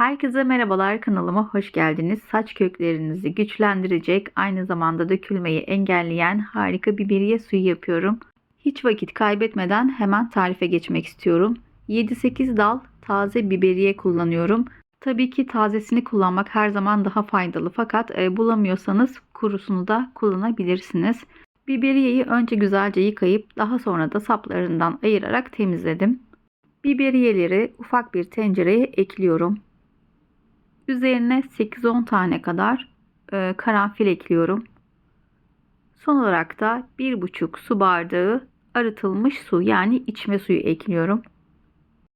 Herkese merhabalar kanalıma hoş geldiniz. Saç köklerinizi güçlendirecek, aynı zamanda dökülmeyi engelleyen harika biberiye suyu yapıyorum. Hiç vakit kaybetmeden hemen tarife geçmek istiyorum. 7-8 dal taze biberiye kullanıyorum. Tabii ki tazesini kullanmak her zaman daha faydalı fakat e, bulamıyorsanız kurusunu da kullanabilirsiniz. Biberiyeyi önce güzelce yıkayıp daha sonra da saplarından ayırarak temizledim. Biberiyeleri ufak bir tencereye ekliyorum. Üzerine 8-10 tane kadar e, karanfil ekliyorum. Son olarak da 1,5 su bardağı arıtılmış su yani içme suyu ekliyorum.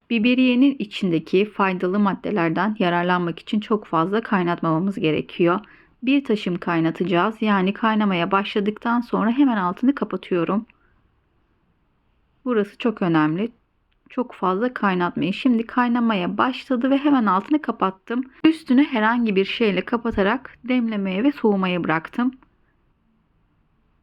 Biberiyenin içindeki faydalı maddelerden yararlanmak için çok fazla kaynatmamamız gerekiyor. Bir taşım kaynatacağız. Yani kaynamaya başladıktan sonra hemen altını kapatıyorum. Burası çok önemli. Çok fazla kaynatmayın. Şimdi kaynamaya başladı ve hemen altını kapattım. Üstünü herhangi bir şeyle kapatarak demlemeye ve soğumaya bıraktım.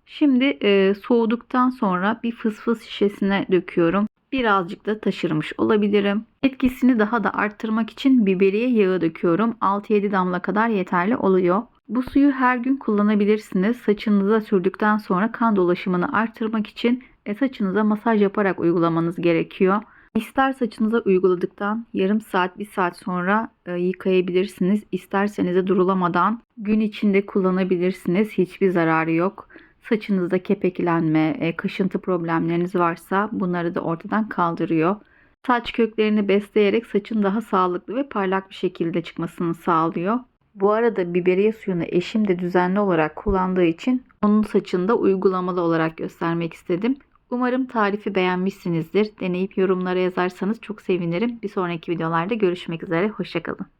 Şimdi e, soğuduktan sonra bir fısfıs şişesine döküyorum. Birazcık da taşırmış olabilirim. Etkisini daha da arttırmak için biberiye yağı döküyorum. 6-7 damla kadar yeterli oluyor. Bu suyu her gün kullanabilirsiniz. Saçınıza sürdükten sonra kan dolaşımını arttırmak için e, saçınıza masaj yaparak uygulamanız gerekiyor. İster saçınıza uyguladıktan yarım saat, bir saat sonra e, yıkayabilirsiniz. İsterseniz de durulamadan gün içinde kullanabilirsiniz. Hiçbir zararı yok. Saçınızda kepeklenme, e, kaşıntı problemleriniz varsa bunları da ortadan kaldırıyor. Saç köklerini besleyerek saçın daha sağlıklı ve parlak bir şekilde çıkmasını sağlıyor. Bu arada biberiye suyunu eşim de düzenli olarak kullandığı için onun saçında uygulamalı olarak göstermek istedim. Umarım tarifi beğenmişsinizdir. Deneyip yorumlara yazarsanız çok sevinirim. Bir sonraki videolarda görüşmek üzere. Hoşçakalın.